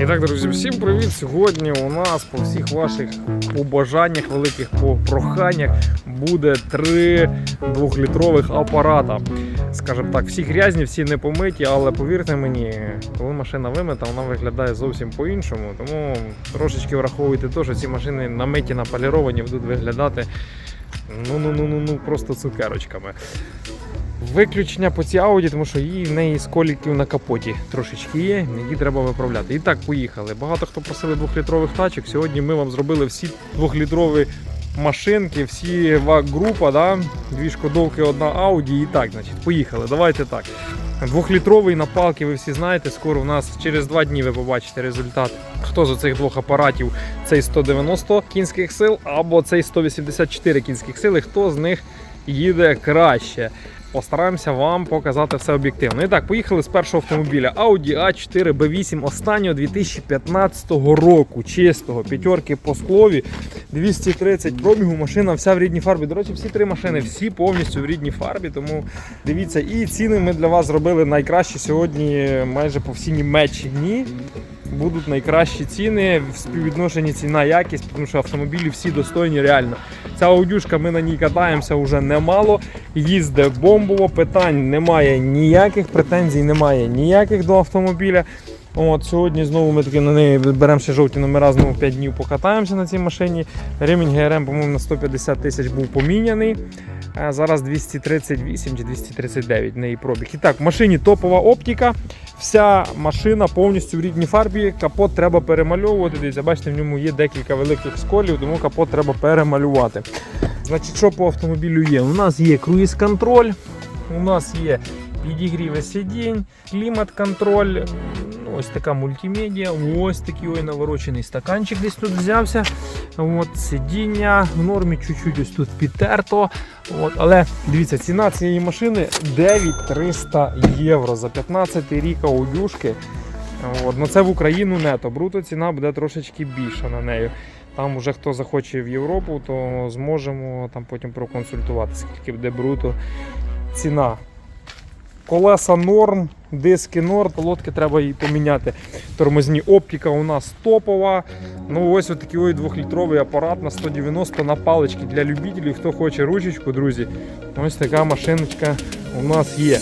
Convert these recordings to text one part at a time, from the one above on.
І так, друзі, всім привіт! Сьогодні у нас по всіх ваших побажаннях, великих проханнях буде три двохлітрових апарата. Скажімо так, всі грязні, всі не помиті, але повірте мені, коли машина вимита, вона виглядає зовсім по-іншому. Тому трошечки враховуйте те, що ці машини намиті, наполіровані, будуть виглядати ну ну ну ну ну просто цукерочками. Виключення по цій ауді, тому що її в неї сколіків на капоті трошечки є, які треба виправляти. І так, поїхали. Багато хто просили двохлітрових тачок. Сьогодні ми вам зробили всі двохлітрові машинки, всі ВАГ-група, да? дві шкодовки, одна Ауді. І так, значить, поїхали. Давайте так. Двохлітровий на палки, ви всі знаєте. Скоро у нас через два дні ви побачите результат. Хто з цих двох апаратів цей 190 кінських сил або цей 184 кінських сили, хто з них їде краще. Постараємося вам показати все об'єктивно. І так, поїхали з першого автомобіля Audi A4 B8 останнього 2015 року. Чистого, п'ятерки по склові, 230 пробігу. Машина вся в рідній фарбі. До речі, всі три машини всі повністю в рідній фарбі. Тому дивіться, і ціни ми для вас зробили найкращі сьогодні майже по всій Німеччині. Будуть найкращі ціни в співвідношенні ціна якість, тому що автомобілі всі достойні реально. Ця аудюшка, ми на ній катаємося вже немало. Їздить бомбово, питань немає ніяких, претензій немає ніяких до автомобіля. От Сьогодні знову ми таки на неї беремо ще жовті номера, знову 5 днів покатаємося на цій машині. Ремінь ГРМ, по-моєму, на 150 тисяч був поміняний. А Зараз 238 чи 239 в неї пробіг. І так, в машині топова оптика. Вся машина повністю в рідній фарбі. Капот треба перемальовувати. Дивіться, бачите, в ньому є декілька великих сколів, тому капот треба перемалювати. Значить, що по автомобілю є? У нас є круїз-контроль, у нас є підігріви сидінь, клімат-контроль, ну, ось така мультимедіа, ось такий ой наворочений стаканчик десь тут взявся. От, сидіння в нормі чуть-чуть ось тут підтерто. От, але дивіться, ціна цієї машини 9300 євро за 15 рік аудюшки. От, ну це в Україну нето. Бруто ціна буде трошечки більша на неї. Там уже хто захоче в Європу, то зможемо там потім проконсультувати, скільки буде бруто ціна. Колеса норм, диски норм, лодки треба її поміняти. Тормозні оптика у нас топова. Ну ось такий ось двохлітровий апарат на 190 на палички для любителів. Хто хоче ручечку, друзі. Ось така машиночка у нас є.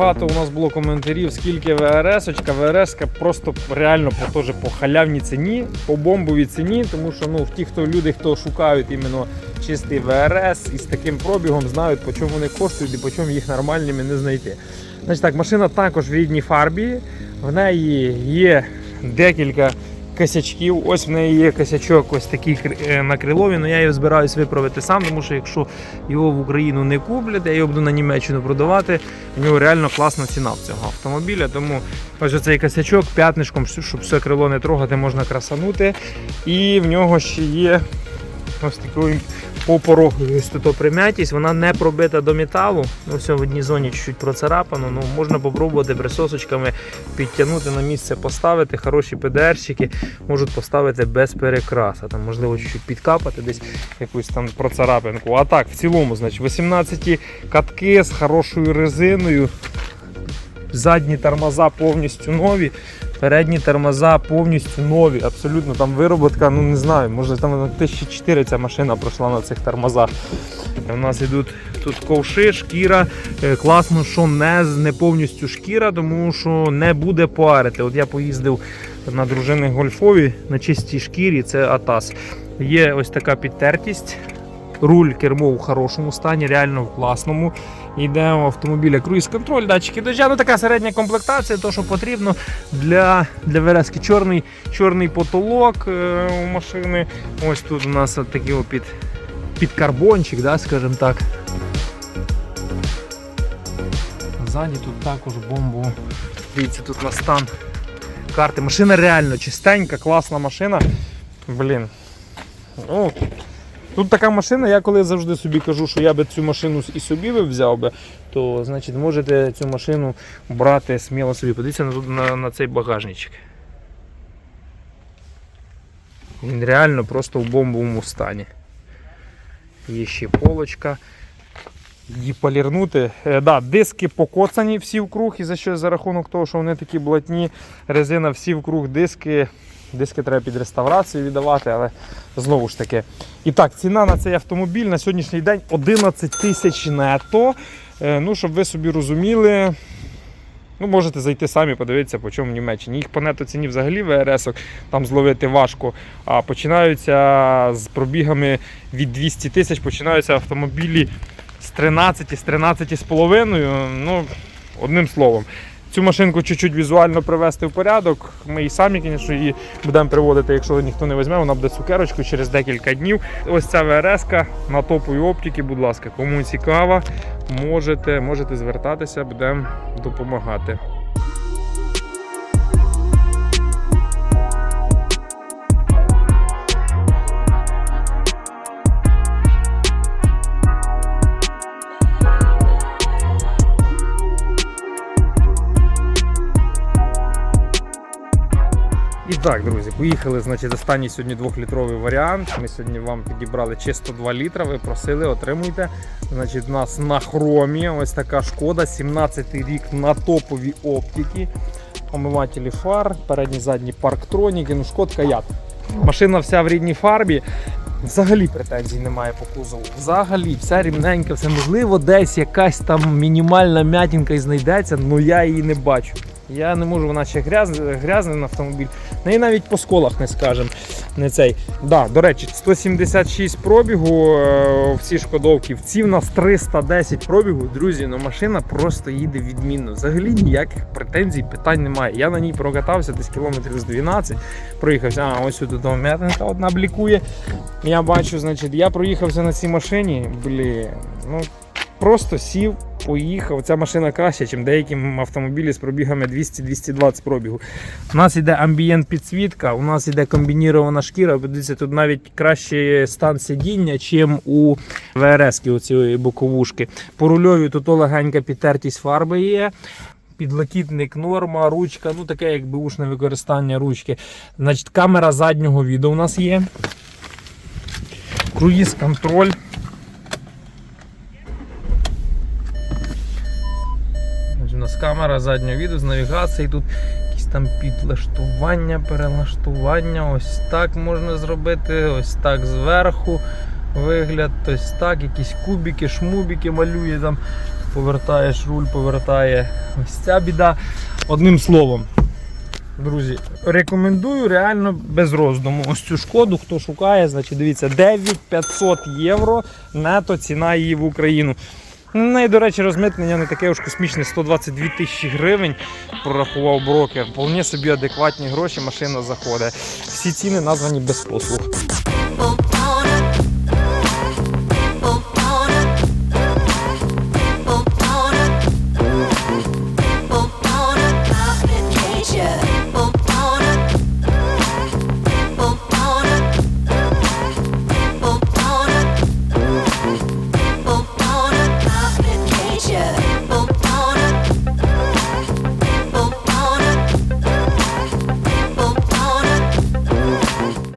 Багато у нас було коментарів, скільки ВРС. -очка. ВРС просто реально по, теж по халявній ціні, по бомбовій ціні, тому що ну, ті, хто люди, хто шукають іменно чистий ВРС із таким пробігом, знають, по чому вони коштують і по чому їх нормальними не знайти. Значить так, машина також в рідній фарбі. В неї є декілька косячків. Ось в неї є косячок ось такий е, на крилові, але я його збираюсь виправити сам, тому що якщо його в Україну не куплять, я його буду на Німеччину продавати. У нього реально класна ціна в цього автомобіля. Тому ось цей косячок п'ятнишком, щоб все крило не трогати, можна красанути. І в нього ще є ось такий по порогу ось тут прим'ятість, вона не пробита до металу. Ну, все в одній зоні чуть-чуть процарапано. Ну, можна попробувати присосочками підтягнути на місце, поставити. Хороші ПДРщики можуть поставити без перекраса. Там, можливо, чуть-чуть підкапати десь якусь там процарапинку. А так, в цілому, значить, 18 катки з хорошою резиною. Задні тормоза повністю нові. Передні тормоза повністю нові, абсолютно там вироботка, ну не знаю, може там 1004 ця машина пройшла на цих тормозах. У нас йдуть тут ковши, шкіра. Е, Класно, що не, не повністю шкіра, тому що не буде парити. От я поїздив на дружини гольфові на чистій шкірі, це Атас. Є ось така підтертість. Руль кермо в хорошому стані, реально в класному. Йде у автомобіля круїз-контроль, датчики дождя. Ну така середня комплектація, то що потрібно для, для верески. Чорний, чорний потолок е, у машини. Ось тут у нас такий під, під карбончик, да, скажімо так. Ззаді тут також бомбу. Дивіться, тут на стан карти. Машина реально чистенька, класна машина. Блін. Ну, Тут така машина, я коли завжди собі кажу, що я би цю машину і собі би взяв би, то значить можете цю машину брати сміло собі. Подивіться на, на, на цей багажничок. Він реально просто в бомбовому стані. Є ще полочка. Її полірнути. Е, да, диски покоцані всі вкруг, і за що за рахунок того, що вони такі блатні, резина всі вкруг диски. Диски треба під реставрацію віддавати, але знову ж таки. І так, ціна на цей автомобіль на сьогоднішній день 11 тисяч нето. Е, Ну, щоб ви собі розуміли, ну, можете зайти самі, подивитися, по чому в Німеччині. Їх по нето ціні взагалі ВРС там зловити важко. А починаються з пробігами від 200 тисяч, починаються автомобілі з 13, з 13 з половиною. Ну, одним словом. Цю машинку чуть-чуть візуально привести в порядок. Ми і самі, звісно, її будемо приводити, якщо ніхто не візьме, вона буде цукерочку через декілька днів. Ось ця ВРС на топовій оптики, будь ласка, кому цікава, можете, можете звертатися, будемо допомагати. Так, друзі, поїхали. Значить, останній сьогодні двохлітровий варіант. Ми сьогодні вам підібрали чисто 2 літра. Ви просили, отримуйте. Значить, у нас на хромі ось така шкода, 17-й рік на топовій оптики. Омивателі фар, передні задні парктроніки, ну шкодка яд. Машина вся в рідній фарбі. Взагалі претензій немає по кузову. Взагалі, вся рівненька, все можливо, десь якась там мінімальна м'ятінка і знайдеться, але я її не бачу. Я не можу, вона ще грязний, грязний автомобіль. Неї навіть по сколах не скажем. Не цей. Да, до речі, 176 пробігу е, в цій шкодовці. В нас 310 пробігу. Друзі, ну машина просто їде відмінно. Взагалі ніяких претензій, питань немає. Я на ній прокатався десь кілометрів з 12. Проїхався. А, ось тут м'ятинка одна блікує. Я бачу, значить, я проїхався на цій машині. Блін, ну просто сів, поїхав. Ця машина краще, ніж деякі автомобілі з пробігами 200-220 пробігу. У нас йде амбієнт підсвітка, у нас йде комбінірована шкіра. Подивіться, тут навіть кращий стан сидіння, ніж у ВРС, цієї боковушки. По рульові тут легенька підтертість фарби є. Підлокітник норма, ручка, ну таке як бушне використання ручки. Значить, камера заднього відео у нас є. Круїз контроль. Ось У нас камера заднього відео з навігацією. Тут якісь там підлаштування, перелаштування. Ось так можна зробити, ось так зверху вигляд, ось так, якісь кубики, шмубики малює там. Повертаєш руль, повертає ось ця біда. Одним словом, друзі, рекомендую реально без роздуму. Ось цю шкоду, хто шукає, значить дивіться, 9500 євро нето ціна її в Україну. На неї, до речі, розмитнення не таке уж космічне 122 тисячі гривень прорахував брокер. Вполне собі адекватні гроші машина заходить. Всі ціни названі без послуг.